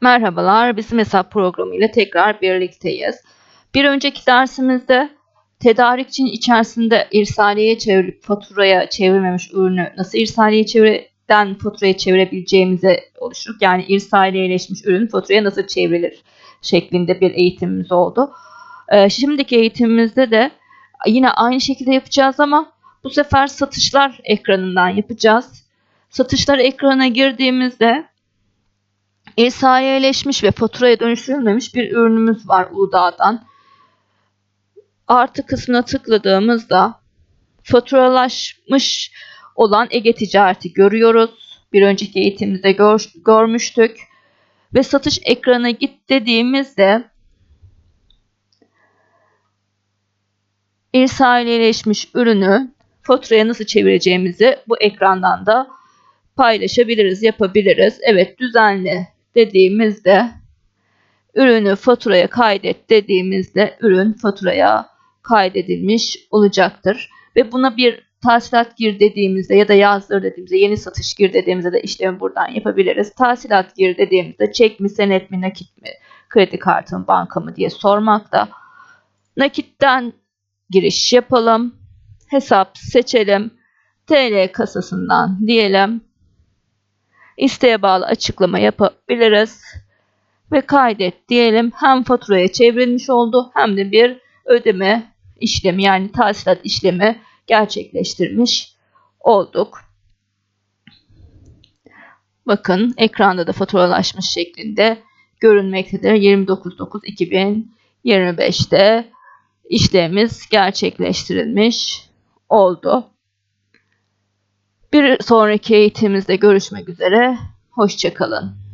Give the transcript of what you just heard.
Merhabalar, bizim hesap programı ile tekrar birlikteyiz. Bir önceki dersimizde tedarikçinin içerisinde irsaliyeye çevirip faturaya çevirmemiş ürünü nasıl irsaliye çevirden faturaya çevirebileceğimize oluşturduk. Yani irsaliyeleşmiş ürün faturaya nasıl çevrilir şeklinde bir eğitimimiz oldu. Ee, şimdiki eğitimimizde de yine aynı şekilde yapacağız ama bu sefer satışlar ekranından yapacağız. Satışlar ekranına girdiğimizde İrsaliyeleşmiş ve faturaya dönüştürülmemiş bir ürünümüz var Uludağ'dan. Artı kısmına tıkladığımızda faturalaşmış olan Ege Ticaret'i görüyoruz. Bir önceki eğitimimizde gör, görmüştük. Ve satış ekranına git dediğimizde irsaliyeleşmiş ürünü faturaya nasıl çevireceğimizi bu ekrandan da paylaşabiliriz, yapabiliriz. Evet düzenli dediğimizde ürünü faturaya kaydet dediğimizde ürün faturaya kaydedilmiş olacaktır. Ve buna bir tahsilat gir dediğimizde ya da yazdır dediğimizde yeni satış gir dediğimizde de işlemi buradan yapabiliriz. Tahsilat gir dediğimizde çek mi, senet mi, nakit mi, kredi kartı mı, banka mı diye sormakta. Nakitten giriş yapalım. Hesap seçelim. TL kasasından diyelim isteğe bağlı açıklama yapabiliriz. Ve kaydet diyelim. Hem faturaya çevrilmiş oldu hem de bir ödeme işlemi yani tahsilat işlemi gerçekleştirmiş olduk. Bakın ekranda da faturalaşmış şeklinde görünmektedir. 29.9.2025'te işlemimiz gerçekleştirilmiş oldu. Bir sonraki eğitimimizde görüşmek üzere. Hoşçakalın.